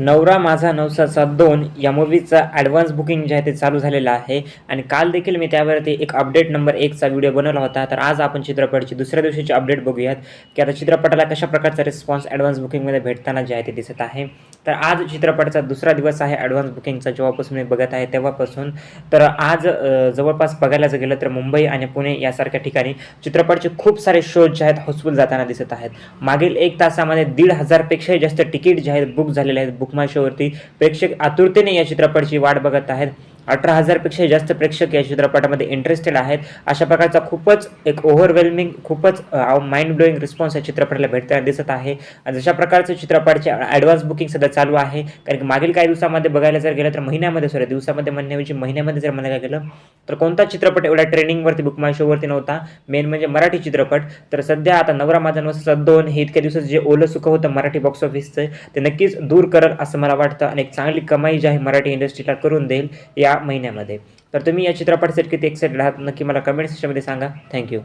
नवरा माझा नवसाचा सात दोन या मूवीचा ॲडव्हान्स बुकिंग जे आहे ते चालू झालेलं आहे. आणि काल देखील मी त्यावरती एक अपडेट नंबर एकचा व्हिडिओ बनवला होता. तर आज आपण चित्रपटाची दुसऱ्या दिवशीची अपडेट बघूयात. की आता चित्रपटाला कशा प्रकारचा रिस्पॉन्स ॲडव्हान्स बुकिंगमध्ये भेटताना जे आहे ते दिसत आहे. तर आज चित्रपटाचा दुसरा दिवस आहे ॲडव्हान्स बुकिंगचा जेव्हापासून मी बघत आहे तेव्हापासून. तर आज जवळपास बघायला जर गेलं तर मुंबई आणि पुणे यासारख्या ठिकाणी चित्रपटचे खूप सारे शोज जे आहेत हाऊसफुल जाताना दिसत आहेत. मागील एक तासामध्ये दीड हजारपेक्षाही जास्त तिकीट जे आहेत बुक झालेले आहेत. बुक माय शोवरती प्रेक्षक आतुरतेने या चित्रपटाची वाट बघत आहेत. अठरा हजारपेक्षा जास्त प्रेक्षक या चित्रपटामध्ये इंटरेस्टेड आहेत. अशा प्रकारचा खूपच एक ओव्हरवेल्मिंग खूपच माइंड ब्लोईंग रिस्पॉन्स या चित्रपटाला भेटताना दिसत आहे. आणि जशा प्रकारचं चित्रपटाचे ॲडव्हान्स बुकिंग सध्या चालू आहे कारण की मागील काही दिवसामध्ये बघायला जर गेलं तर महिन्यामध्ये सॉरी दिवसामध्ये म्हणण्याऐवजी महिन्यामध्ये जर म्हणायला गेलं तर कोणता चित्रपट एवढ्या ट्रेनिंगवरती बुक माय शोवरती नव्हता. मेन म्हणजे मराठी चित्रपट. तर सध्या आता नवरा माझा नवसा दोन हे इतक्या दिवसात जे ओलं सुखं होतं मराठी बॉक्स ऑफिसचं ते नक्कीच दूर करल असं मला वाटतं. आणि एक चांगली कमाई जी आहे मराठी इंडस्ट्रीला करून देईल या महिन्यामध्ये. तर तुम्ही या चित्रपटासाठी किती एक्साइटेड आहात नक्की मला कमेंट सेक्शनमध्ये सांगा. थँक्यू